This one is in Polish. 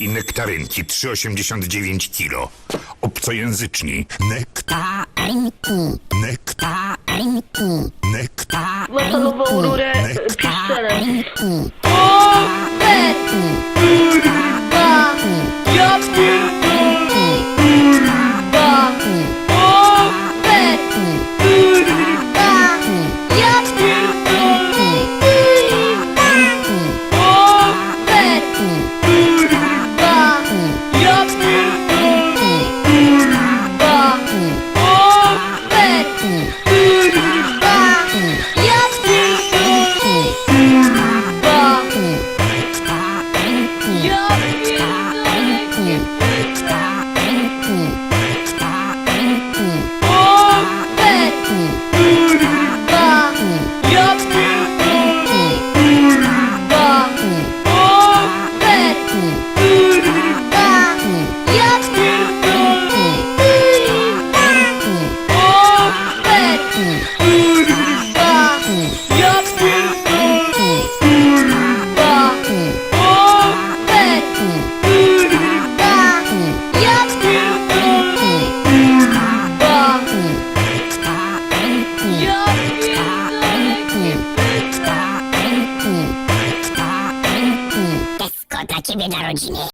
i nektarynki 3,89 kilo. Obcojęzyczni. Nektarynki. Nektarynki. Nektarynki. Metalową rurę przez. Nektarynki. ガキベだろじね。